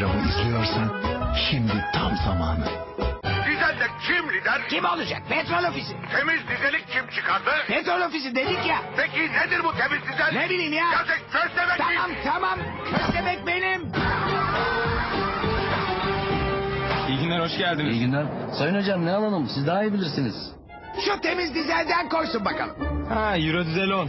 programı izliyorsan şimdi tam zamanı. Dizelde kim lider? Kim olacak? Petrol ofisi. Temiz dizelik kim çıkardı? Petrol ofisi dedik ya. Peki nedir bu temiz dizel? Ne bileyim ya. Gerçek köstebek mi? Tamam tamam. Köstebek benim. İyi günler, hoş geldiniz. İyi günler. Sayın hocam ne alalım? Siz daha iyi bilirsiniz. Şu temiz dizelden koysun bakalım. Ha, Euro Dizel 10.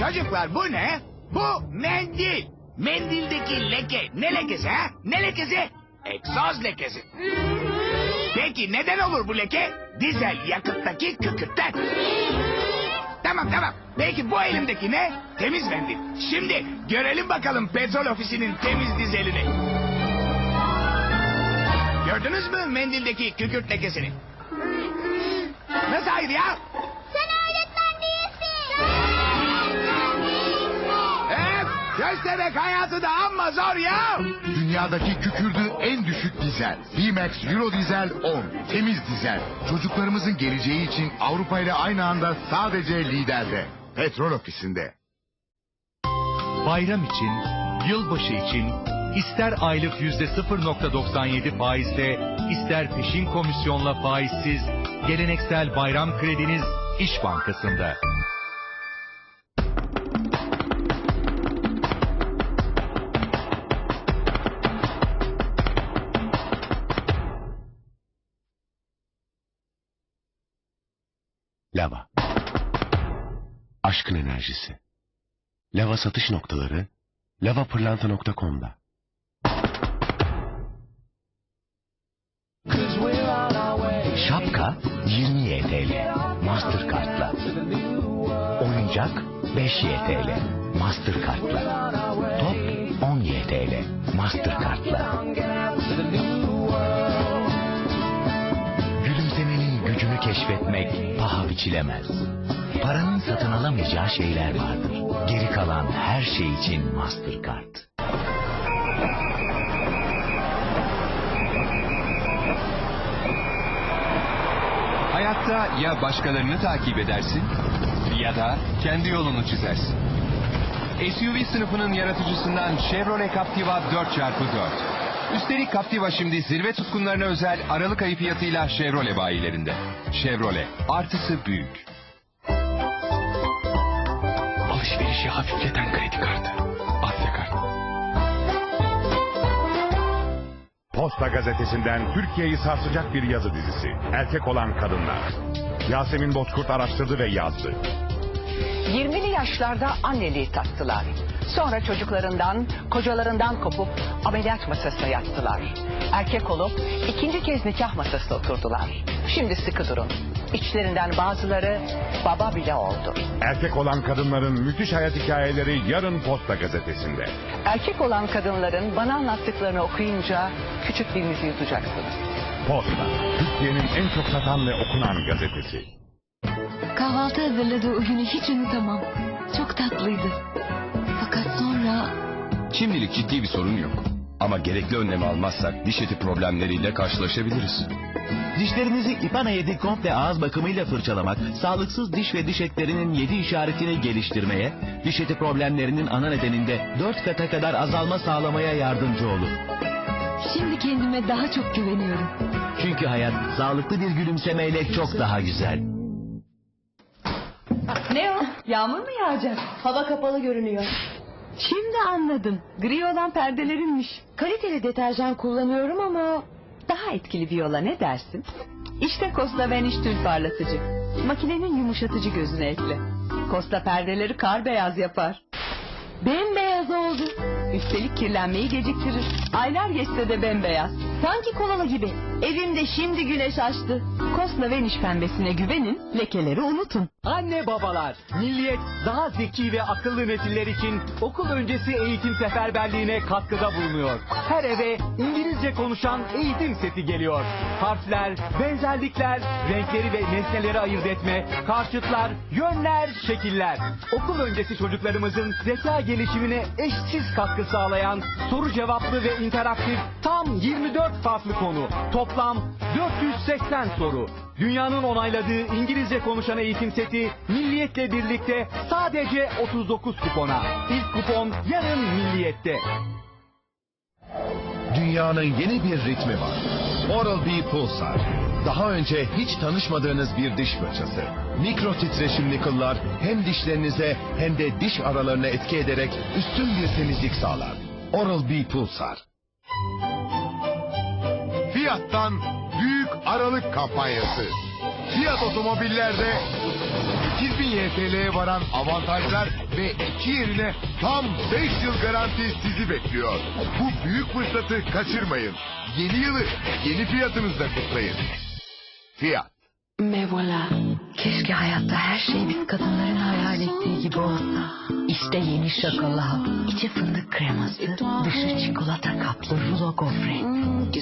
Çocuklar bu ne? Bu mendil. Mendildeki leke ne lekesi ha? Ne lekesi? Egzoz lekesi. Peki neden olur bu leke? Dizel yakıttaki kükürtten. Tamam tamam. Peki bu elimdeki ne? Temiz mendil. Şimdi görelim bakalım petrol ofisinin temiz dizelini. Gördünüz mü mendildeki kükürt lekesini? Nasıl hayır ya? Köstebek hayatı da amma zor ya. Dünyadaki kükürdü en düşük dizel. VMAX Euro Dizel 10. Temiz dizel. Çocuklarımızın geleceği için Avrupa ile aynı anda sadece liderde. Petrol ofisinde. Bayram için, yılbaşı için ister aylık yüzde 0.97 faizle, ister peşin komisyonla faizsiz, geleneksel bayram krediniz İş Bankası'nda. Lava. Aşkın enerjisi. Lava satış noktaları lavapırlanta.com'da. Şapka 20 YTL Mastercard'la. Oyuncak 5 YTL Mastercard'la. Top 10 YTL Mastercard'la. Gücünü keşfetmek paha biçilemez. Paranın satın alamayacağı şeyler vardır. Geri kalan her şey için Mastercard. Hayatta ya başkalarını takip edersin ya da kendi yolunu çizersin. SUV sınıfının yaratıcısından Chevrolet Captiva 4x4. Üstelik Captiva şimdi zirve tutkunlarına özel Aralık ayı fiyatıyla Chevrolet bayilerinde. Chevrolet, artısı büyük. Alışverişi hafifleten kredi kartı. Asya Kart. Posta gazetesinden Türkiye'yi sarsacak bir yazı dizisi. Erkek olan kadınlar. Yasemin Bozkurt araştırdı ve yazdı. 20'li yaşlarda anneliği tattılar. Sonra çocuklarından, kocalarından kopup ameliyat masasına yattılar. Erkek olup ikinci kez nikah masasına oturdular. Şimdi sıkı durun. İçlerinden bazıları baba bile oldu. Erkek olan kadınların müthiş hayat hikayeleri yarın Posta gazetesinde. Erkek olan kadınların bana anlattıklarını okuyunca küçük bir müziği duyacaksınız. Posta, Türkiye'nin en çok satan ve okunan gazetesi. Kahvaltı hazırladığı o günü hiç unutamam. Çok tatlıydı. Şimdilik ciddi bir sorun yok. Ama gerekli önlemi almazsak diş eti problemleriyle karşılaşabiliriz. Dişlerinizi İpana 7 komple ağız bakımıyla fırçalamak, sağlıksız diş ve diş etlerinin 7 işaretini geliştirmeye, diş eti problemlerinin ana nedeninde 4 kata kadar azalma sağlamaya yardımcı olur. şimdi kendime daha çok güveniyorum. Çünkü hayat sağlıklı bir gülümsemeyle çok daha güzel. Ne o? Yağmur mu yağacak? Hava kapalı görünüyor. Şimdi anladım. Gri olan perdelerinmiş. Kaliteli deterjan kullanıyorum ama daha etkili viola ne dersin? İşte Costa Vanish tül parlatıcı. Makinenin yumuşatıcı gözüne ekle. Costa perdeleri kar beyaz yapar. Bembeyaz oldu. Üstelik kirlenmeyi geciktirir. Aylar geçse de bembeyaz. Sanki kolalı gibi. Evimde şimdi güneş açtı. Costa Vanish pembesine güvenin, lekeleri unutun. Anne babalar, Milliyet daha zeki ve akıllı nesiller için okul öncesi eğitim seferberliğine katkıda bulunuyor. Her eve İngilizce konuşan eğitim seti geliyor. Harfler, benzerlikler, renkleri ve nesneleri ayırt etme, karşıtlar, yönler, şekiller. Okul öncesi çocuklarımızın zeka gelişimine eşsiz katkı sağlayan soru cevaplı ve interaktif tam 24 farklı konu. Toplam 480 soru. Dünyanın onayladığı İngilizce konuşan eğitim seti Milliyet'le birlikte sadece 39 kupona. İlk kupon yarın Milliyet'te. Dünyanın yeni bir ritmi var. Oral-B Pulsar. Daha önce hiç tanışmadığınız bir diş fırçası. Mikro titreşimli kıllar hem dişlerinize hem de diş aralarına etki ederek üstün bir temizlik sağlar. Oral-B Pulsar. Fiyattan aralık kampanyası. Fiyat otomobillerde 8000 YTL'ye varan avantajlar ve iki yerine tam 5 yıl garanti sizi bekliyor. Bu büyük fırsatı kaçırmayın. Yeni yılı yeni fiyatınızla kutlayın. Fiyat. Me voilà. Keşke hayatta her şey biz kadınların hayal ettiği gibi olsa. İşte yeni şokola. İçi fındık kreması, dışı çikolata kaplı rulo gofret.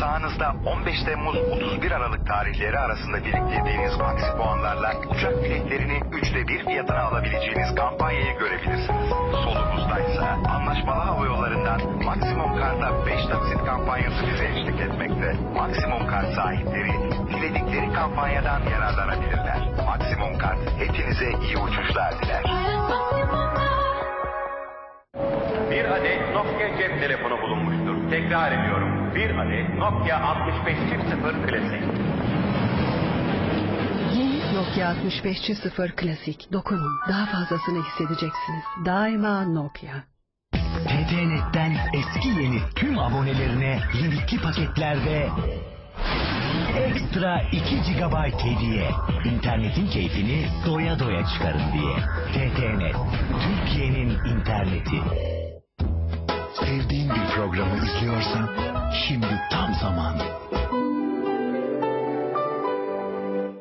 Sağınızda 15 Temmuz 31 Aralık tarihleri arasında biriktirdiğiniz maksi puanlarla uçak biletlerini üçte bir fiyatına alabileceğiniz kampanyayı görebilirsiniz. Solumuzdaysa anlaşmalı hava yollarından Maksimum Kart'a 5 taksit kampanyası bize eşlik etmekte. Maksimum Kart sahipleri diledikleri kampanyadan yararlanabilirler. Maksimum Kart hepinize iyi uçuşlar diler. Bir adet Nokia cep telefonu bulunmuştur. Tekrar ediyorum. Bir adet Nokia 6500 klasik. Yeni Nokia 6500 Klasik. Dokunun. Daha fazlasını hissedeceksiniz. Daima Nokia. TTNet'ten eski yeni tüm abonelerine limitli paketlerde ekstra 2 GB hediye. İnternetin keyfini doya doya çıkarın diye. TTNet, Türkiye'nin interneti. Sevdiğin bir programı izliyorsan şimdi tam zamanı.